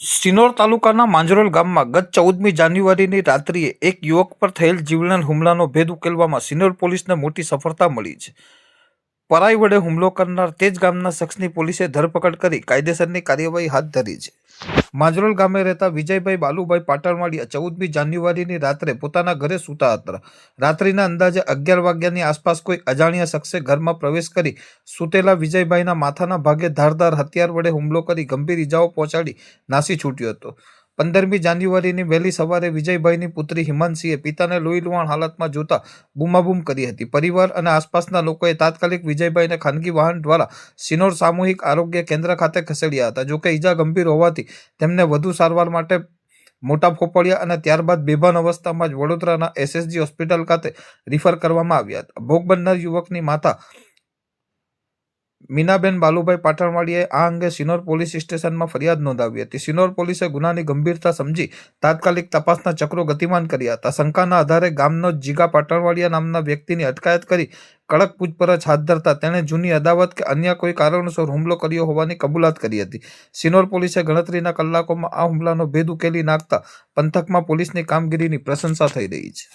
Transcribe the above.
સિનોર તાલુકાના માંજરોલ ગામમાં ગત ચૌદમી જાન્યુઆરીની રાત્રિએ એક યુવક પર થયેલ જીવલેણ હુમલાનો ભેદ ઉકેલવામાં સિનોર પોલીસને મોટી સફળતા મળી છે. પરાઈ વડે હુમલો કરનાર તે જ ગામના શખ્સની પોલીસે ધરપકડ કરી કાયદેસરની કાર્યવાહી હાથ ધરી છે. માંજરોલ ગામે રહેતા વિજયભાઈ બાલુભાઈ પાટણવાડી ચૌદમી જાન્યુઆરીની રાત્રે પોતાના ઘરે સૂતા હતા. રાત્રિના અંદાજે અગિયાર વાગ્યાની આસપાસ કોઈ અજાણ્યા શખ્સે ઘરમાં પ્રવેશ કરી સૂતેલા વિજયભાઈના માથાના ભાગે ધારદાર હથિયાર વડે હુમલો કરી ગંભીર ઇજાઓ પહોંચાડી નાસી છૂટ્યો હતો. પંદરમી જાન્યુઆરીની વહેલી સવારે વિજયભાઈની પુત્રી હિમાંશીએ પિતાને લોહી લુહાણ હાલતમાં જોતા બૂમાબૂમ કરી હતી. પરિવાર અને આસપાસના લોકોએ તાત્કાલિક વિજયભાઈને ખાનગી વાહન દ્વારા સિનોર સામૂહિક આરોગ્ય કેન્દ્ર ખાતે ખસેડ્યા હતા. જોકે ઈજા ગંભીર હોવાથી તેમને વધુ સારવાર માટે મોટા ફોપડિયા અને ત્યારબાદ બેભાન અવસ્થામાં જ વડોદરાના એસએસજી હોસ્પિટલ ખાતે રિફર કરવામાં આવ્યા હતા. ભોગ બનનાર યુવકની માતા મીનાબેન બાલુભાઈ પાટણવાડીએ આ અંગે સિનોર પોલીસ સ્ટેશનમાં ફરિયાદ નોંધાવી હતી. સિનોર પોલીસે ગુનાની ગંભીરતા સમજી તાત્કાલિક તપાસના ચક્રો ગતિમાન કર્યા હતા. શંકાના આધારે ગામનો જીગા પાટણવાડિયા નામના વ્યક્તિની અટકાયત કરી કડક પૂછપરછ હાથ ધરતા તેણે જૂની અદાવત કે અન્ય કોઈ કારણોસર હુમલો કર્યો હોવાની કબૂલાત કરી હતી. સિનોર પોલીસે ગણતરીના કલાકોમાં આ હુમલાનો ભેદ ઉકેલી નાખતા પંથકમાં પોલીસની કામગીરીની પ્રશંસા થઈ રહી છે.